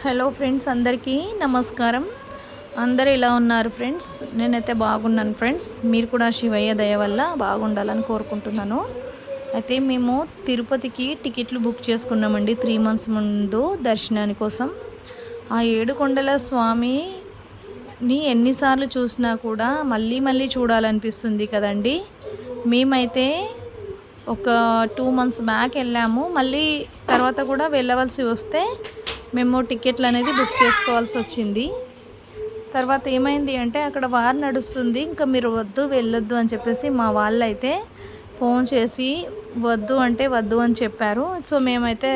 Hello friends అందరికీ నమస్కారం. అందరు ఎలా ఉన్నారు ఫ్రెండ్స్? నేనైతే బాగున్నాను ఫ్రెండ్స్. మీరు కూడా శివయ్య దయ వల్ల బాగుండాలని కోరుకుంటున్నాను. అయితే మేము తిరుపతికి టికెట్లు బుక్ చేసుకున్నామండి త్రీ మంత్స్ ముందు దర్శనాని కోసం ఆ ఏడుకొండల స్వామిని ఎన్నిసార్లు చూసినా కూడా మళ్ళీ మళ్ళీ చూడాలనిపిస్తుంది కదండి. మేమైతే ఒక టూ మంత్స్ బ్యాక్ వెళ్ళాము. మళ్ళీ తర్వాత కూడా వెళ్ళవలసి వస్తే మేము టికెట్లు అనేది బుక్ చేసుకోవాల్సి వచ్చింది. తర్వాత ఏమైంది అంటే అక్కడ వార్ నడుస్తుంది ఇంకా మీరు వద్దు వెళ్ళొద్దు అని చెప్పేసి మా వాళ్ళు అయితే ఫోన్ చేసి వద్దు అంటే వద్దు అని చెప్పారు. సో మేమైతే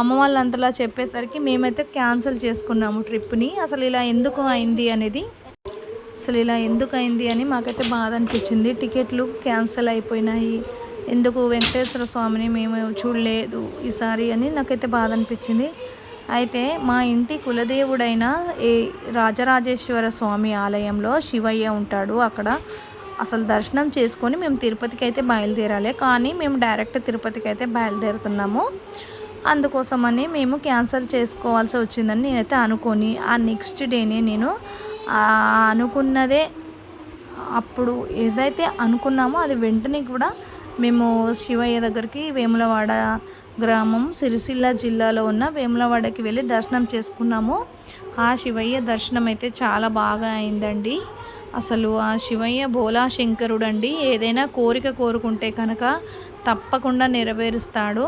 అమ్మ వాళ్ళు అంతలా చెప్పేసరికి మేమైతే క్యాన్సిల్ చేసుకున్నాము ట్రిప్ని. అసలు ఇలా ఎందుకు అయింది అనేది అసలు ఇలా ఎందుకు అయింది అని మాకైతే బాధ అనిపించింది. టికెట్లు క్యాన్సిల్ అయిపోయినాయి. ఎందుకు వెంకటేశ్వర స్వామిని మేము చూడలేదు ఈసారి అని నాకైతే బాధ అనిపించింది. అయితే మా ఇంటి కులదేవుడైన ఏ రాజరాజేశ్వర స్వామి ఆలయంలో శివయ్య ఉంటాడు. అక్కడ అసలు దర్శనం చేసుకొని మేము తిరుపతికి అయితే బయలుదేరాలి. కానీ మేము డైరెక్ట్ తిరుపతికి అయితే బయలుదేరుతున్నాము. అందుకోసమని మేము క్యాన్సిల్ చేసుకోవాల్సి వచ్చిందని నేనైతే అనుకొని ఆ నెక్స్ట్ డేనే నేను అనుకున్నదే అప్పుడు ఏదైతే అనుకున్నామో అది వెంటనే కూడా మేము శివయ్య దగ్గరికి వేములవాడ గ్రామం సిరిసిల్ల జిల్లాలో ఉన్న వేములవాడకి వెళ్ళి దర్శనం చేసుకున్నాము. ఆ శివయ్య దర్శనం అయితే చాలా బాగా అయిందండి. అసలు ఆ శివయ్య భోలా శంకరుడు అండి ఏదైనా కోరిక కోరుకుంటే కనుక తప్పకుండా నెరవేరుస్తాడు.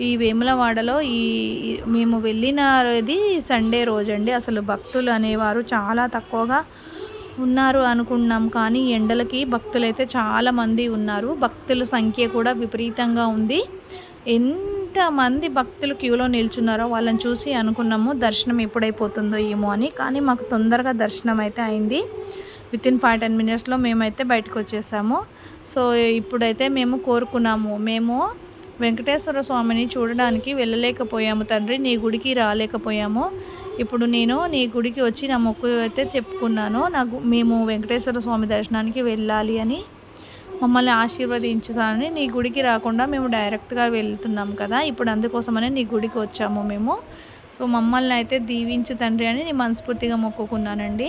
ఈ వేములవాడలో ఈ మేము వెళ్ళినది సండే రోజండి. అసలు భక్తులు అనేవారు చాలా తక్కువగా ఉన్నారు అనుకున్నాం. కానీ ఎండలకి భక్తులైతే చాలామంది ఉన్నారు. భక్తుల సంఖ్య కూడా విపరీతంగా ఉంది. ఎంతమంది భక్తులు క్యూలో నిల్చున్నారో వాళ్ళని చూసి అనుకున్నాము దర్శనం ఎప్పుడైపోతుందో ఏమో అని. కానీ మాకు తొందరగా దర్శనం అయితే అయింది. విత్ ఇన్ ఫైవ్ టెన్ మినిట్స్లో మేమైతే బయటకు వచ్చేసాము. సో ఇప్పుడైతే మేము కోరుకున్నాము. మేము వెంకటేశ్వర స్వామిని చూడడానికి వెళ్ళలేకపోయాము తండ్రి నీ గుడికి రాలేకపోయాము. ఇప్పుడు నేను నీ గుడికి వచ్చి నా మొక్కు అయితే చెప్పుకున్నాను. నాకు మేము వెంకటేశ్వర స్వామి దర్శనానికి వెళ్ళాలి అని మమ్మల్ని ఆశీర్వదించాలని నీ గుడికి రాకుండా మేము డైరెక్ట్గా వెళ్తున్నాం కదా ఇప్పుడు అందుకోసమనే నీ గుడికి వచ్చాము మేము. సో మమ్మల్ని అయితే దీవించు తండ్రి అని నేను మనస్ఫూర్తిగా మొక్కుకున్నానండి.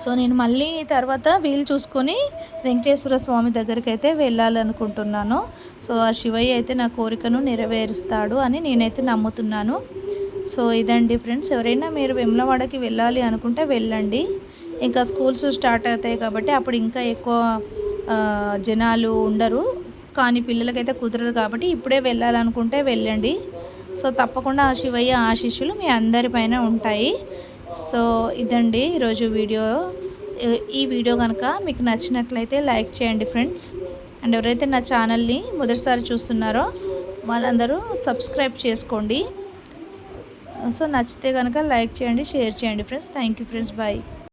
సో నేను మళ్ళీ తర్వాత వీలు చూసుకొని వెంకటేశ్వర స్వామి దగ్గరికి అయితే వెళ్ళాలనుకుంటున్నాను. సో ఆ శివయ్య అయితే నా కోరికను నెరవేరుస్తాడు అని నేనైతే నమ్ముతున్నాను. సో ఇదండి ఫ్రెండ్స్. ఎవరైనా మీరు వెమ్లవాడకి వెళ్ళాలి అనుకుంటే వెళ్ళండి. ఇంకా స్కూల్స్ స్టార్ట్ అవుతాయి కాబట్టి అప్పుడు ఇంకా ఎక్కువ జనాలు ఉండరు. కానీ పిల్లలకైతే కుదరదు కాబట్టి ఇప్పుడే వెళ్ళాలనుకుంటే వెళ్ళండి. సో తప్పకుండా ఆ శివయ్య ఆశీస్సులు మీ అందరిపైన ఉంటాయి. సో ఇదండి ఈరోజు వీడియో. ఈ వీడియో కనుక మీకు నచ్చినట్లయితే లైక్ చేయండి ఫ్రెండ్స్. అండ్ ఎవరైతే నా ఛానల్ని మొదటిసారి చూస్తున్నారో వాళ్ళందరూ సబ్స్క్రైబ్ చేసుకోండి. సో నచ్చితే కనుక లైక్ చేయండి షేర్ చేయండి friends. Thank you friends. Bye.